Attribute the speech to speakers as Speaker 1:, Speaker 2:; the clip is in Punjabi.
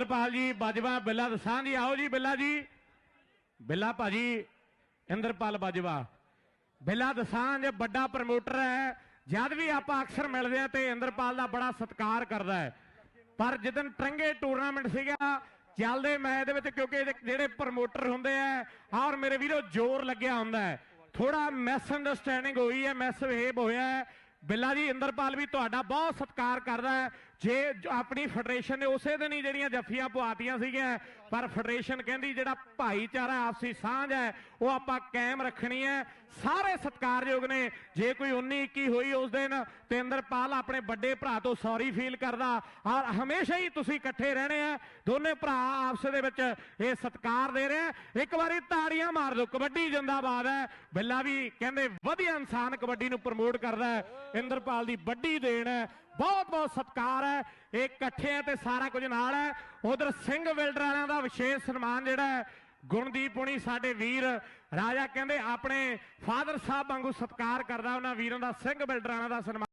Speaker 1: ਇੰਦਰਪਾਲ ਜੀ, ਬਾਜਵਾ, ਬਿੱਲਾ ਦਸਾਂ ਜੀ ਆਓ ਜੀ, ਬਿੱਲਾ ਜੀ। ਬਿੱਲਾ ਭਾਜੀ, ਇੰਦਰਪਾਲ ਬਾਜਵਾ। ਬਿੱਲਾ ਦਸਾਂ ਜੇ ਵੱਡਾ ਪ੍ਰਮੋਟਰ ਹੈ। ਜਦ ਵੀ ਆਪਾਂ ਅਕਸਰ ਮਿਲਦੇ ਆ ਤੇ ਇੰਦਰਪਾਲ ਦਾ ਬੜਾ ਸਤਿਕਾਰ ਕਰਦਾ ਹੈ। ਪਰ ਜਿੱਦਨ ਟਰੰਗੇ ਟੂਰਨਾਮੈਂਟ ਸੀਗਾ, ਚੱਲਦੇ ਮੈਚ ਦੇ ਵਿੱਚ ਕਿਉਂਕਿ ਜਿਹੜੇ ਪ੍ਰਮੋਟਰ ਹੁੰਦੇ ਆ ਔਰ ਮੇਰੇ ਵੀਰੋ ਜ਼ੋਰ ਲੱਗਿਆ ਹੁੰਦਾ ਹੈ। ਥੋੜਾ ਮਿਸ ਅੰਡਰਸਟੈਂਡਿੰਗ ਹੋਈ ਹੈ ਮਿਸ ਬਿਹੇਵ ਹੋਇਆ ਹੈ। ਬਿੱਲਾ ਜੀ, ਇੰਦਰਪਾਲ ਵੀ ਤੁਹਾਡਾ ਬਹੁਤ ਸਤਿਕਾਰ ਕਰਦਾ ਹੈ। ਜੇ ਆਪਣੀ ਫੈਡਰੇਸ਼ਨ ਨੇ ਉਸੇ ਦਿਨ ਹੀ ਜਿਹੜੀਆਂ ਜੱਫੀਆਂ ਪਵਾਤੀਆਂ ਸੀਗੀਆਂ, ਪਰ ਫੈਡਰੇਸ਼ਨ ਕਹਿੰਦੀ ਜਿਹੜਾ ਭਾਈਚਾਰਾ ਆਪਸੀ ਸਾਂਝ ਹੈ, ਉਹ ਆਪਾਂ ਕਾਇਮ ਰੱਖਣੀ ਹੈ। ਸਾਰੇ ਸਤਿਕਾਰਯੋਗ ਨੇ, ਜੇ ਕੋਈ 19 21 ਹੋਈ ਉਸ ਦਿਨ, ਤੇ ਇੰਦਰਪਾਲ ਆਪਣੇ ਵੱਡੇ ਭਰਾ ਤੋਂ ਸੌਰੀ ਫੀਲ ਕਰਦਾ। ਔਰ ਹਮੇਸ਼ਾ ਹੀ ਤੁਸੀਂ ਇਕੱਠੇ ਰਹਿਣੇ ਆ, ਦੋਨੇ ਭਰਾ ਆਪਸ ਦੇ ਵਿੱਚ ਇਹ ਸਤਿਕਾਰ ਦੇ ਰਹੇ ਇੱਕ ਵਾਰੀ ਤਾੜੀਆਂ ਮਾਰ ਦਿਓ ਕਬੱਡੀ ਜਿੰਦਾਬਾਦ ਹੈ। ਬਿੱਲਾ ਵੀ ਕਹਿੰਦੇ ਵਧੀਆ ਇਨਸਾਨ ਕਬੱਡੀ ਨੂੰ ਪ੍ਰਮੋਟ ਕਰਦਾ ਹੈ। ਇੰਦਰਪਾਲ ਦੀ ਵੱਡੀ ਦੇਣ ਹੈ। ਬਹੁਤ ਬਹੁਤ ਸਤਿਕਾਰ ਹੈ। ਇਹ ਇਕੱਠੇ ਆ ਤੇ ਸਾਰਾ ਕੁਝ ਨਾਲ ਹੈ। ਉਧਰ ਸਿੰਘ ਬਿਲਡਰਾਂ ਦਾ ਵਿਸ਼ੇਸ਼ ਸਨਮਾਨ ਜਿਹੜਾ ਹੈ ਗੁਣਦੀਪ ਹੁਣੀ ਸਾਡੇ ਵੀਰ, ਰਾਜਾ ਕਹਿੰਦੇ ਆਪਣੇ ਫਾਦਰ ਸਾਹਿਬ ਵਾਂਗੂ ਸਤਿਕਾਰ ਕਰਦਾ। ਉਹਨਾਂ ਵੀਰਾਂ ਦਾ, ਸਿੰਘ ਬਿਲਡਰਾਂ ਦਾ ਸਨਮਾਨ